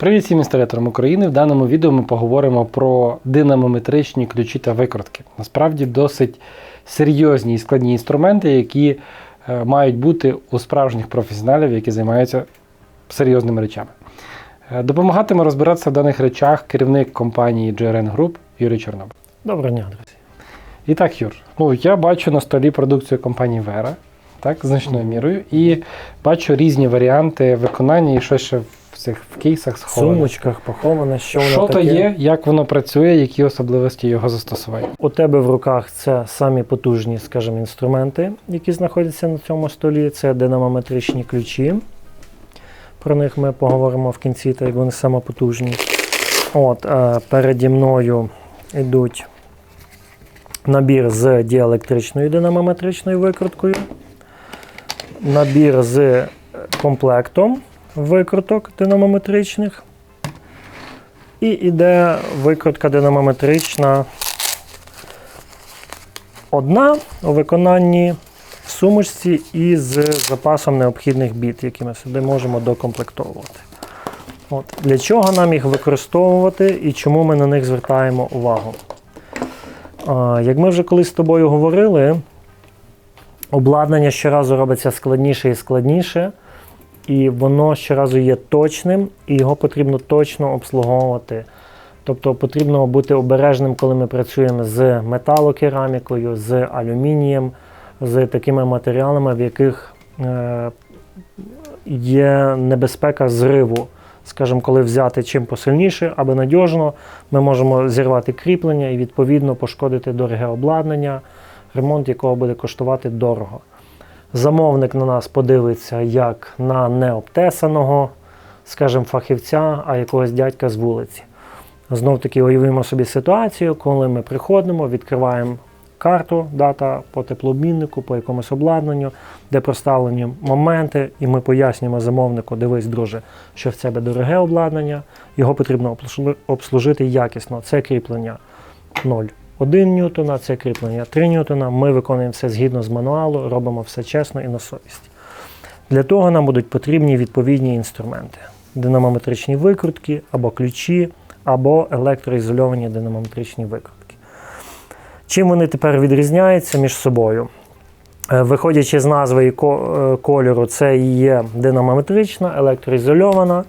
Привіт всім інсталяторам України. В даному відео ми поговоримо про динамометричні ключі та викрутки. Насправді досить серйозні і складні інструменти, які е, мають бути у справжніх професіоналів, які займаються серйозними речами. Е, Допомагатиме розбиратися в даних речах керівник компанії GRN Group Юрій Чорнобиль. Доброго дня, друзі. І так, Юр, ну я бачу на столі продукцію компанії Vera, так, значною мірою, і бачу різні варіанти виконання і що ще в цих в кейсах В сумочках поховане, що воно Що то є, як воно працює, які особливості його застосування. У тебе в руках це самі потужні, скажімо, інструменти, які знаходяться на цьому столі. Це динамометричні ключі. Про них ми поговоримо в кінці, так як вони самопотужні. От, е, переді мною йдуть набір з діелектричною динамометричною викруткою, набір з е, комплектом викруток динамометричних. І йде викрутка динамометрична одна у виконанні в сумочці із запасом необхідних біт, які ми сюди можемо докомплектовувати. От. Для чого нам їх використовувати і чому ми на них звертаємо увагу? Як ми вже колись з тобою говорили, обладнання щоразу робиться складніше і складніше, і воно щоразу є точним, і його потрібно точно обслуговувати. Тобто потрібно бути обережним, коли ми працюємо з металокерамікою, з алюмінієм, з такими матеріалами, в яких е, є небезпека зриву. Скажімо, коли взяти чим посильніше, аби надіжно, ми можемо зірвати кріплення і відповідно пошкодити дороге обладнання, ремонт якого буде коштувати дорого. Замовник на нас подивиться як на необтесаного, скажімо, фахівця, а якогось дядька з вулиці. Знов таки уявимо собі ситуацію, коли ми приходимо, відкриваємо карту, дата по теплообміннику, по якомусь обладнанню, де проставлені моменти, і ми пояснюємо замовнику, дивись, друже, що в тебе дороге обладнання, його потрібно обслужи- обслужити якісно. Це кріплення 0,1 ньютона, це кріплення 3 ньютона. Ми виконуємо все згідно з мануалу, робимо все чесно і на совість. Для того нам будуть потрібні відповідні інструменти: динамометричні викрутки або ключі, або електроізольовані динамометричні викрутки. Чим вони тепер відрізняються між собою? Е, Виходячи з назви і е, кольору, це і є динамометрична, електроізольована,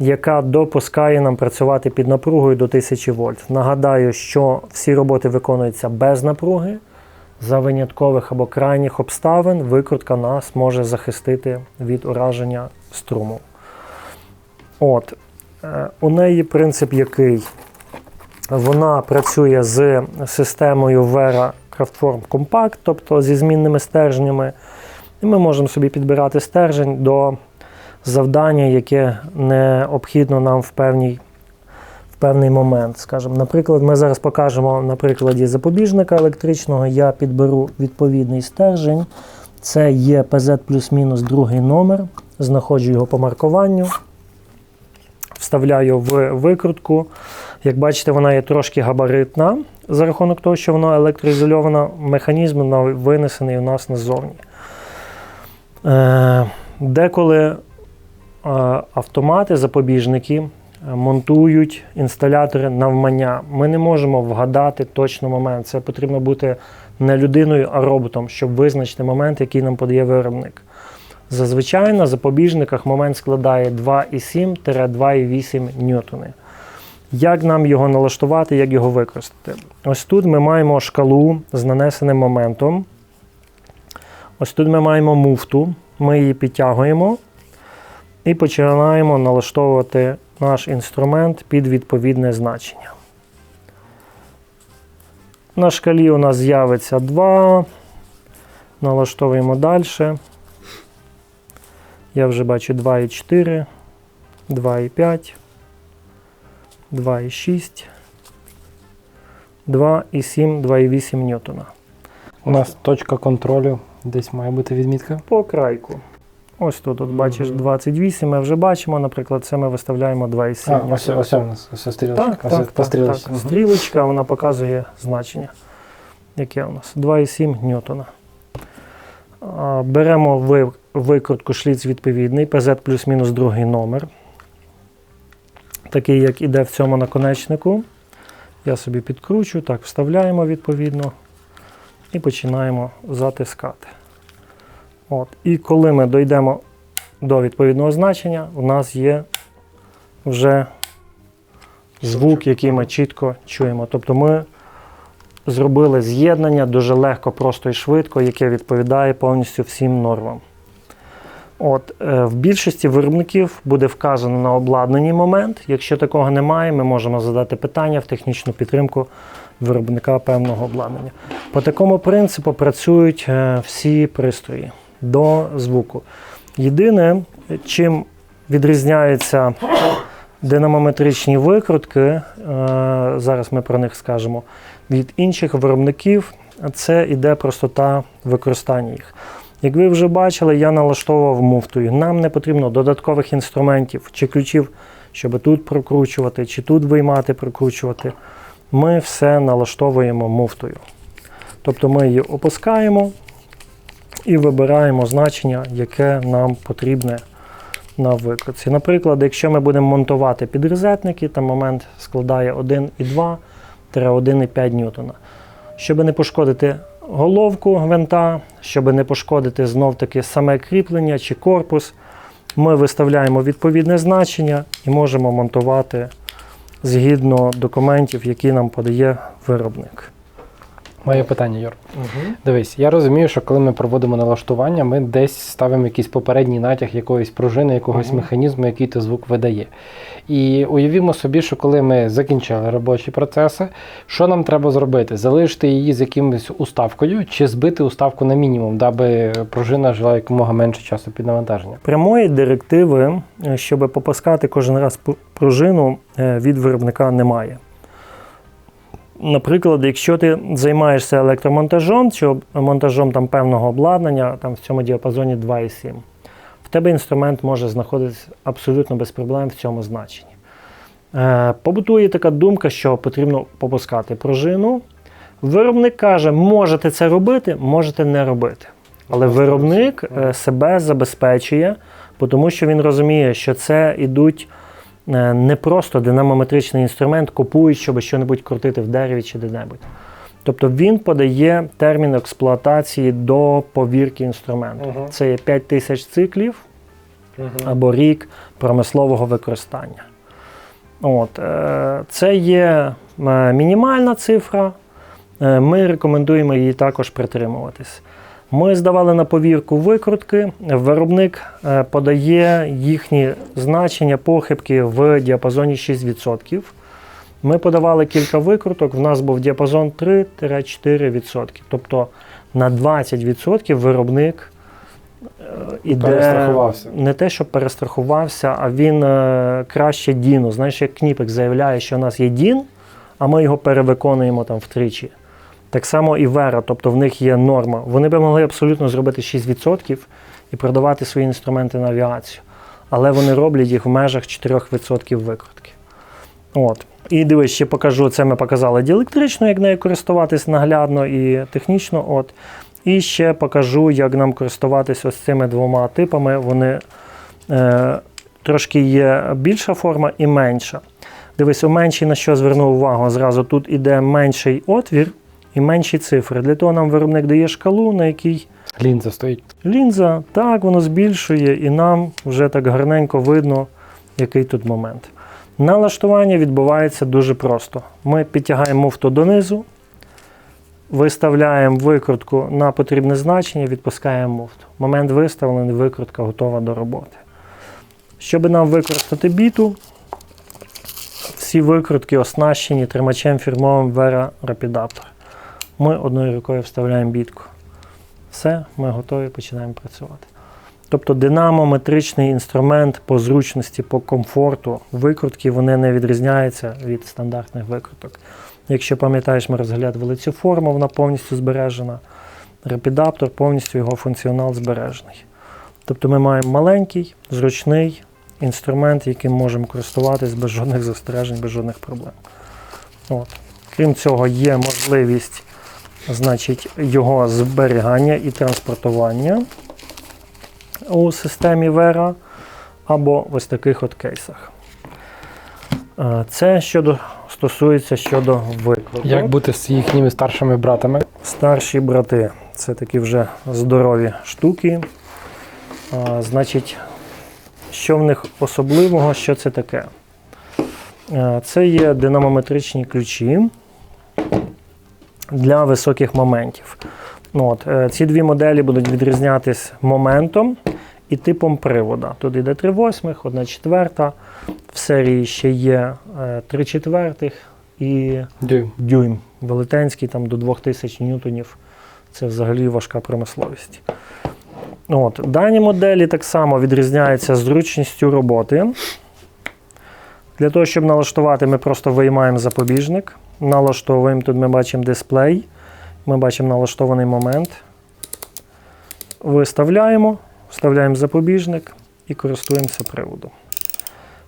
яка допускає нам працювати під напругою до 1000 вольт. Нагадаю, що всі роботи виконуються без напруги. За виняткових або крайніх обставин викрутка нас може захистити від ураження струму. От, е, у неї принцип який? Вона працює з системою Vera Craftform Compact, тобто зі змінними стержнями. І ми можемо собі підбирати стержень до завдання, яке необхідно нам в певній певний момент. Скажімо, наприклад, ми зараз покажемо на прикладі запобіжника електричного. Я підберу відповідний стержень. Це є PZ плюс-мінус другий номер. Знаходжу його по маркуванню, вставляю в викрутку. Як бачите, вона є трошки габаритна за рахунок того, що вона електроізольована, механізм винесений у нас назовні. Е, Деколи автомати, запобіжники е, монтують інсталятори навмання. Ми не можемо вгадати точно момент. Це потрібно бути не людиною, а роботом, щоб визначити момент, який нам подає виробник. Зазвичай на запобіжниках момент складає 2,7-2,8 ньютони. Як нам його налаштувати, як його використати? Ось тут ми маємо шкалу з нанесеним моментом. Ось тут ми маємо муфту. Ми її підтягуємо і починаємо налаштовувати наш інструмент під відповідне значення. На шкалі у нас з'явиться 2. Налаштовуємо далі. Я вже бачу 2,4, 2,5. 2,6, 2,7, 2,8 ньютона. У нас точка контролю, десь має бути відмітка. По крайку. Ось тут, от бачиш 28, ми вже бачимо, наприклад, це ми виставляємо 2,7. А, ось, ось у нас ось стрілочка. Так, ось так, по так. Стрілочка, вона показує значення. Яке у нас? 2,7 ньютона. Беремо викрутку шліц відповідний, PZ плюс-мінус другий номер. такий, як іде в цьому наконечнику. Я собі підкручу, так, вставляємо відповідно і починаємо затискати. От. І коли ми дійдемо до відповідного значення, у нас є вже звук, який ми чітко чуємо. Тобто ми зробили з'єднання дуже легко, просто і швидко, яке відповідає повністю всім нормам. От, е, в більшості виробників буде вказано на обладнанні момент. Якщо такого немає, ми можемо задати питання в технічну підтримку виробника певного обладнання. По такому принципу працюють е, всі пристрої до звуку. Єдине, чим відрізняються динамометричні викрутки, е, зараз ми про них скажемо, від інших виробників, це іде простота використання їх. Як ви вже бачили, я налаштовував муфтою. Нам не потрібно додаткових інструментів чи ключів, щоб тут прокручувати, чи тут виймати, прокручувати. Ми все налаштовуємо муфтою. Тобто ми її опускаємо і вибираємо значення, яке нам потрібне на викрутці. Наприклад, якщо ми будемо монтувати підрозетники, там момент складає 1,2 1,5 ньютона. Щоб не пошкодити головку гвинта, щоб не пошкодити знов-таки саме кріплення чи корпус, ми виставляємо відповідне значення і можемо монтувати згідно документів, які нам подає виробник. Моє питання, Юр. Дивись, я розумію, що коли ми проводимо налаштування, ми десь ставимо якийсь попередній натяг якоїсь пружини, якогось Мгм. механізму, який то звук видає. І уявімо собі, що коли ми закінчили робочі процеси, що нам треба зробити? Залишити її з якимось уставкою чи збити уставку на мінімум, даби пружина жила якомога менше часу під навантаженням? Прямої директиви, е, щоб попускати кожен раз пружину е, від виробника немає. Наприклад, якщо ти займаєшся електромонтажом чи монтажом там певного обладнання, там в цьому діапазоні 2,7, в тебе інструмент може знаходитися абсолютно без проблем в цьому значенні. Е, побутує така думка, що потрібно попускати пружину. Виробник каже, можете це робити, можете не робити. Але виробник е, себе забезпечує, тому що він розуміє, що це ідуть не просто динамометричний інструмент, купують, щоб щось крутити в дереві чи де-небудь. Тобто він подає термін експлуатації до повірки інструменту. Мгм. Це є 5 тисяч циклів або рік промислового використання. От, е, це є е, мінімальна цифра. Е, Ми рекомендуємо її також притримуватись. Ми здавали на повірку викрутки. Виробник е, подає їхні значення похибки в діапазоні 6%. Ми подавали кілька викруток, в нас був діапазон 3-4%. Тобто на 20% виробник е, іде не те, що перестрахувався, а він е, краще Діну. Знаєш, як Кніпик заявляє, що у нас є Дін, а ми його перевиконуємо там втричі. Так само і Вера, тобто в них є норма. Вони би могли абсолютно зробити 6% і продавати свої інструменти на авіацію. Але вони роблять їх в межах 4% викрутки. От. І дивись, ще покажу, це ми показали діелектрично, як нею користуватись наглядно і технічно. От. І ще покажу, як нам користуватись ось цими двома типами. Вони е, трошки є більша форма і менша. Дивись, у меншій на що звернув увагу. Зразу тут іде менший отвір і менші цифри. Для того нам виробник дає шкалу, на якій Лінза стоїть. лінза, так, воно збільшує, і нам вже так гарненько видно, який тут момент. Налаштування відбувається дуже просто. Ми підтягаємо муфту донизу, виставляємо викрутку на потрібне значення, відпускаємо муфту. Момент виставлений, викрутка готова до роботи. Щоб нам використати біту, всі викрутки оснащені тримачем фірмовим Vera Rapidaptor. Ми одною рукою вставляємо бітку. Все, ми готові, починаємо працювати. Тобто динамометричний інструмент по зручності, по комфорту, викрутки вони не відрізняються від стандартних викруток. Якщо пам'ятаєш, ми розглядували цю форму, вона повністю збережена. Репідаптор повністю його функціонал збережений. Тобто ми маємо маленький, зручний інструмент, яким можемо користуватись без жодних застережень, без жодних проблем. От. Крім цього, є можливість значить, його зберігання і транспортування у системі Vera або в ось таких от кейсах. Е, Це щодо стосується щодо викладу. Як бути з їхніми старшими братами? Старші брати це такі вже здорові штуки. А, значить, що в них особливого, що це таке? Е, Це є динамометричні ключі для високих моментів. Ну, от, е, ці дві моделі будуть відрізнятись моментом і типом привода. Тут йде 3 восьмих, 1 четверта. В серії ще є 3 четвертих і Дюйм. дюйм велетенський, там до 2000 ньютонів. Це взагалі важка промисловість. От. Дані моделі так само відрізняються зручністю роботи. Для того, щоб налаштувати, ми просто виймаємо запобіжник. Налаштовуємо. Тут ми бачимо дисплей. Ми бачимо налаштований момент. Виставляємо, вставляємо запобіжник і користуємося приводом.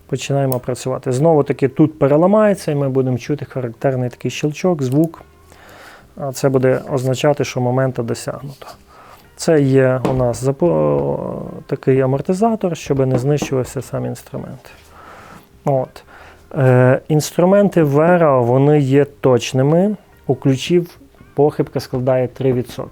Починаємо працювати. Знову таки тут переламається, і ми будемо чути характерний такий щелчок, звук. Це буде означати, що момента досягнуто. Це є у нас такий амортизатор, щоб не знищувався сам інструмент. От. Е, інструменти Vera вони є точними. У ключів похибка складає 3%.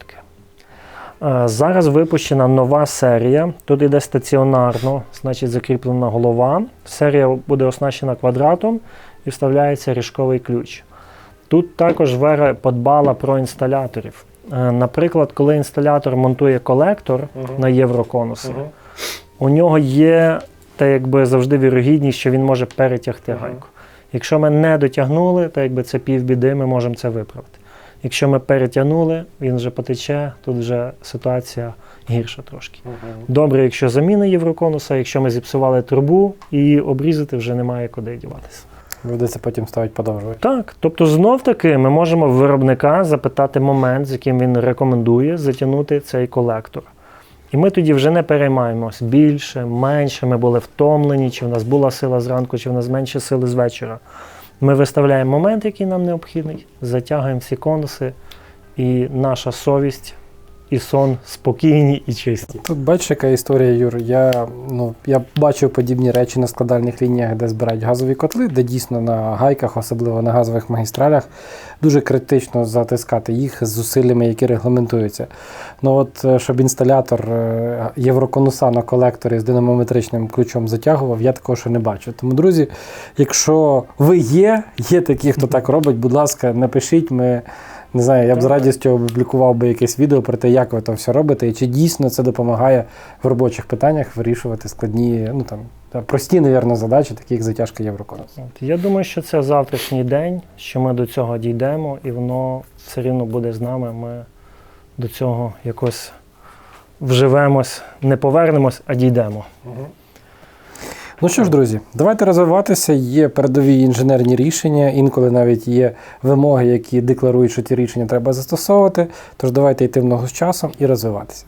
Е, Зараз випущена нова серія. Тут йде стаціонарно, значить закріплена голова. Серія буде оснащена квадратом і вставляється ріжковий ключ. Тут також Vera подбала про інсталяторів. Е, Наприклад, коли інсталятор монтує колектор на євроконуси, у нього є та якби завжди вірогідність, що він може перетягти гайку. Якщо ми не дотягнули, то якби це півбіди, ми можемо це виправити. Якщо ми перетягнули, він вже потече, тут вже ситуація гірша трошки. Добре, якщо заміна євроконуса, якщо ми зіпсували трубу і обрізати вже немає куди діватися. Доведеться потім ставити подовжувати. Так, тобто знов таки ми можемо виробника запитати момент, з яким він рекомендує затягнути цей колектор. І ми тоді вже не переймаємось більше, менше, ми були втомлені, чи в нас була сила зранку, чи в нас менше сили з вечора. Ми виставляємо момент, який нам необхідний, затягуємо всі конуси, і наша совість і сон спокійні і чисті. Тут бачиш, яка історія, Юр. Я, ну, я бачив подібні речі на складальних лініях, де збирають газові котли, де дійсно на гайках, особливо на газових магістралях, дуже критично затискати їх з зусиллями, які регламентуються. Ну от, е, щоб інсталятор е, євроконуса на колекторі з динамометричним ключом затягував, я такого ще не бачу. Тому, друзі, якщо ви є, є такі, хто так робить, будь ласка, напишіть. Ми не знаю, я б з радістю опублікував би якесь відео про те, як ви то все робите, і чи дійсно це допомагає в робочих питаннях вирішувати складні, ну там прості, навірно, задачі, такі як затяжка Євроконусу. От, я думаю, що це завтрашній день, що ми до цього дійдемо, і воно все рівно буде з нами. Ми до цього якось вживемось, не повернемось, а дійдемо. Ну що ж, друзі, давайте розвиватися. Є передові інженерні рішення, інколи навіть є вимоги, які декларують, що ті рішення треба застосовувати. Тож давайте йти в ногу з часом і розвиватися.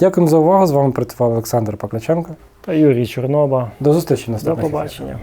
Дякуємо за увагу. З вами працював Олександр Пакляченко. Та Юрій Чорноба. До зустрічі наступного. До побачення.